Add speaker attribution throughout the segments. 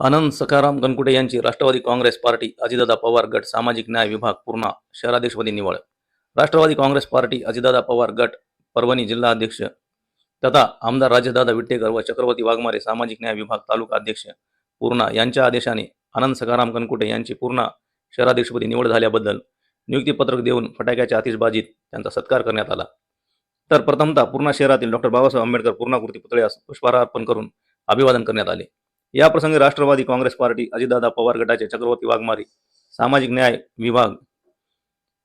Speaker 1: आनंद सखाराम गणकुटे यांची राष्ट्रवादी काँग्रेस पार्टी अजितदादा पवार गट सामाजिक न्याय विभाग पूर्णा शहराध्यक्षपदी निवड राष्ट्रवादी काँग्रेस पार्टी अजितदादा पवार गट परभणी जिल्हा अध्यक्ष. तथा आमदार राजदादा विट्टेकर व चक्रवर्ती वाघमारे सामाजिक न्याय विभाग तालुका अध्यक्ष पूर्णा यांच्या आदेशाने आनंद सखाराम गणकुटे यांची पूर्णा शहराध्यक्षपदी निवड झाल्याबद्दल नियुक्तीपत्रक देऊन फटाक्याच्या आतिषबाजीत त्यांचा सत्कार करण्यात आला. तर प्रथमतः पूर्णा शहरातील डॉक्टर बाबासाहेब आंबेडकर पूर्णाकृती पुतळ्यास पुष्पहार अर्पण करून अभिवादन करण्यात आले. या प्रसंगी राष्ट्रवादी काँग्रेस पार्टी अजितदादा पवार गटाचे चक्रवर्ती वाघमारे सामाजिक न्याय विभाग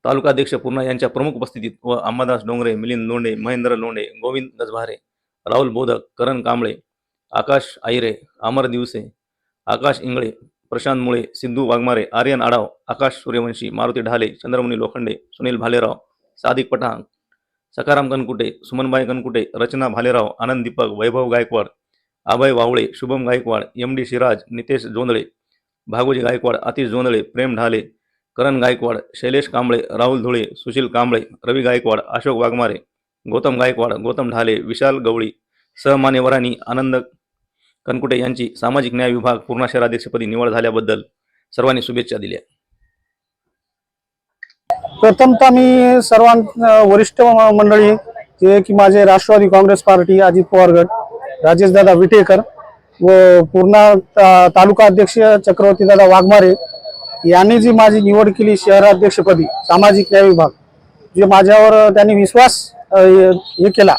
Speaker 1: तालुकाध्यक्ष पूर्णा यांच्या प्रमुख उपस्थितीत व अंबादास डोंगरे मिलिंद लोंडे महेंद्र लोंडे गोविंद गजभारे राहुल बोधक करण कांबळे आकाश आयरे अमर दिवसे आकाश इंगळे प्रशांत मुळे सिद्धू वाघमारे आर्यन आडाव आकाश सूर्यवंशी मारुती ढाले चंद्रमुनी लोखंडे सुनील भालेराव सादिक पठाण सखाराम कनकुटे सुमनबाई कनकुटे रचना भालेराव आनंद दीपक वैभव गायकवाड अभय वावळे शुभम गायकवाड एम डी सिराज नितेश जोंधळे भागोजी गायकवाड आतिश जोंधळे प्रेम ढाले करण गायकवाड शैलेश कांबळे राहुल धुळे सुशील कांबळे रवी गायकवाड अशोक वाघमारे गौतम गायकवाड गौतम ढाले विशाल गवळी सहमान्यवरांनी आनंद कनकुटे यांची सामाजिक न्याय विभाग पूर्णा शहराध्यक्षपदी निवड झाल्याबद्दल सर्वांनी शुभेच्छा दिल्या.
Speaker 2: प्रथमतः मी सर्वां वरिष्ठ मंडळी जे की माझे राष्ट्रवादी काँग्रेस पार्टी अजित पवार गट राजेशदादा विटेकर व पूर्णा ता- तालुका अध्यक्ष चक्रवर्तीदादा वाघमारे यांनी जी माझी निवड केली शहराध्यक्षपदी सामाजिक न्याय विभाग जे माझ्यावर त्यांनी विश्वास हे केला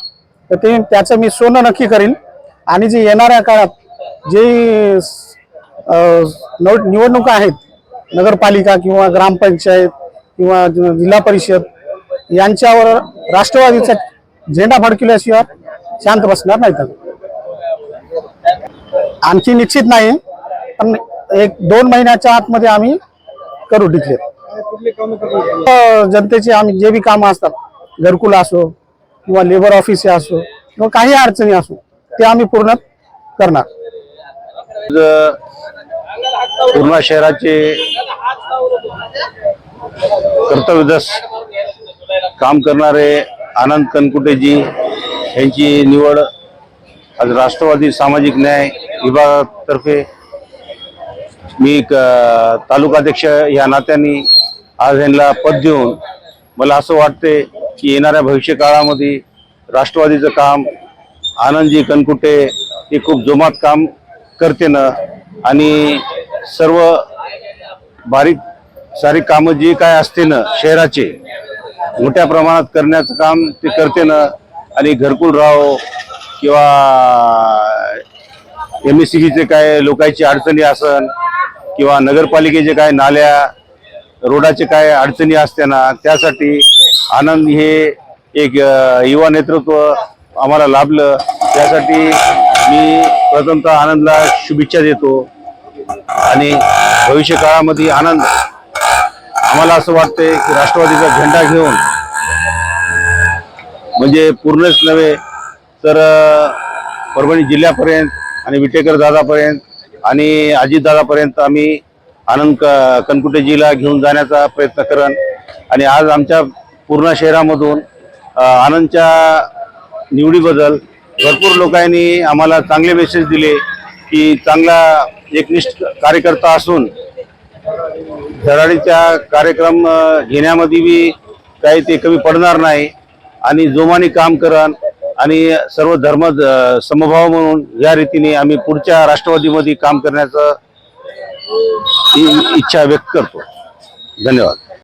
Speaker 2: तर ते त्याचं मी सोनं नक्की करीन. आणि जे येणाऱ्या काळात जे निवडणुका आहेत नगरपालिका किंवा ग्रामपंचायत किंवा जिल्हा परिषद यांच्यावर राष्ट्रवादीचा झेंडा फडकिल्याशिवाय शांत बसणार नाहीत आणखी निश्चित नाही पण एक दोन महिन्याच्या आतमध्ये आम्ही करू डिक्लेअर जनतेचे आम्ही जे बी कामं असतात घरकुल असो किंवा लेबर ऑफिस असो किंवा काही अडचणी असो ते आम्ही पूर्ण करणार.
Speaker 3: पूर्णा शहराचे कर्तव्यदस काम करणारे आनंद कनकुटेजी यांची निवड आज राष्ट्रवादी सामाजिक न्याय विभागातर्फे मी तालुकाध्यक्ष या नात्याने आज यांना पद देऊन मला असं वाटते की येणाऱ्या भविष्य काळामध्ये राष्ट्रवादीचं काम आनंदजी कनकुटे हे खूप जोमात काम करते ना. आणि सर्व बारीक सारी कामं जी काय असते ना शहराचे मोठ्या प्रमाणात करण्याचं काम ते करते ना. आणि घरकुल राहो किंवा एम एस सी बीचे काय लोकांची अडचणी असन किंवा नगरपालिकेचे काय नाल्या रोडाचे काय अडचणी असते ना त्यासाठी आनंद हे एक युवा नेतृत्व आम्हाला लाभलं. त्यासाठी मी प्रथमतः आनंदला शुभेच्छा देतो. आणि भविष्य काळामध्ये आनंद. आम्हाला असं वाटतंय की राष्ट्रवादीचा झेंडा घेऊन म्हणजे पूर्णच नव्हे तर परभणी जिल्ह्यापर्यंत आणि विटेकर दादापर्यंत आणि अजितदादापर्यंत आम्ही आनंद क कनकुटेजीला घेऊन जाण्याचा प्रयत्न करन आणि आज आमच्या पूर्ण शहरामधून आनंदच्या निवडीबद्दल भरपूर लोकांनी आम्हाला चांगले मेसेज दिले की चांगला एकनिष्ठ कार्यकर्ता असून धडाडीचा कार्यक्रम घेण्यामध्ये बी काही ते कमी पडणार नाही. आणि जोमाने काम करन आणि सर्व धर्म समभाव म्हणून या रीतीने आम्ही पुढच्या राष्ट्रवादीमध्ये काम करण्याचं इ- इच्छा व्यक्त करतो. धन्यवाद.